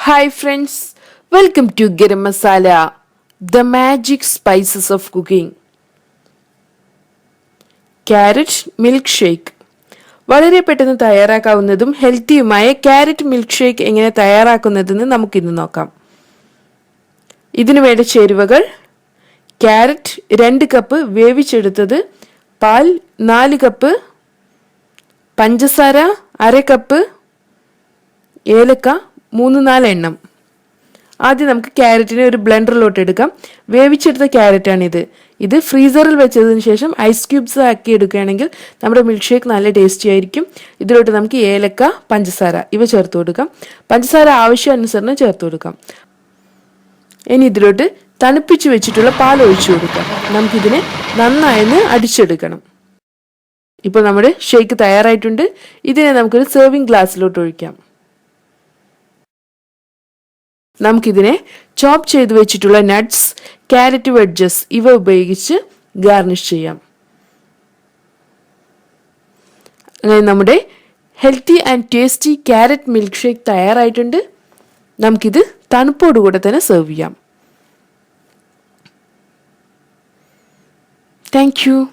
Hi friends welcome to garam masala the magic spices of cooking carrot milk shake വളരെ പെട്ടെന്ന് തയ്യാറാക്കാവുന്നതും ഹെൽത്തിയുമായ carrot milk shake എങ്ങനെ തയ്യാറാക്കുന്നതെന്ന് നമുക്കിന്ന് നോക്കാം. ഇതിനു വേണ്ട ചേരുവകൾ ക്യാരറ്റ് രണ്ട് കപ്പ് വേവിച്ചെടുത്തത് പാൽ നാല് കപ്പ് പഞ്ചസാര അര കപ്പ് ഏലക്ക മൂന്ന് നാല് എണ്ണം. ആദ്യം നമുക്ക് ക്യാരറ്റിനെ ഒരു ബ്ലെൻഡറിലോട്ട് എടുക്കാം. വേവിച്ചെടുത്ത ക്യാരറ്റാണിത്. ഇത് ഫ്രീസറിൽ വെച്ചതിന് ശേഷം ഐസ് ക്യൂബ്സ് ആക്കി എടുക്കുകയാണെങ്കിൽ നമ്മുടെ മിൽക്ക് ഷേക്ക് നല്ല ടേസ്റ്റി ആയിരിക്കും. ഇതിലോട്ട് നമുക്ക് ഏലക്ക പഞ്ചസാര ഇവ ചേർത്ത് കൊടുക്കാം. പഞ്ചസാര ആവശ്യാനുസരണം ചേർത്ത് കൊടുക്കാം. ഇനി ഇതിലോട്ട് തണുപ്പിച്ച് വെച്ചിട്ടുള്ള പാൽ ഒഴിച്ചു കൊടുക്കാം. നമുക്കിതിനെ നന്നായിന്ന് അടിച്ചെടുക്കണം. ഇപ്പോൾ നമ്മുടെ ഷേക്ക് തയ്യാറായിട്ടുണ്ട്. ഇതിനെ നമുക്കൊരു സെർവിങ് ഗ്ലാസ്സിലോട്ട് ഒഴിക്കാം. നമുക്കിതിനെ ചോപ്പ് ചെയ്ത് വെച്ചിട്ടുള്ള നട്ട്സ് ക്യാരറ്റ് വെഡ്ജസ് ഇവ ഉപയോഗിച്ച് ഗാർണിഷ് ചെയ്യാം. അങ്ങനെ നമ്മുടെ healthy and tasty carrot milk shake തയ്യാറായിട്ടുണ്ട്. നമുക്കിത് തണുപ്പോടുകൂടെ തന്നെ സെർവ് ചെയ്യാം. താങ്ക്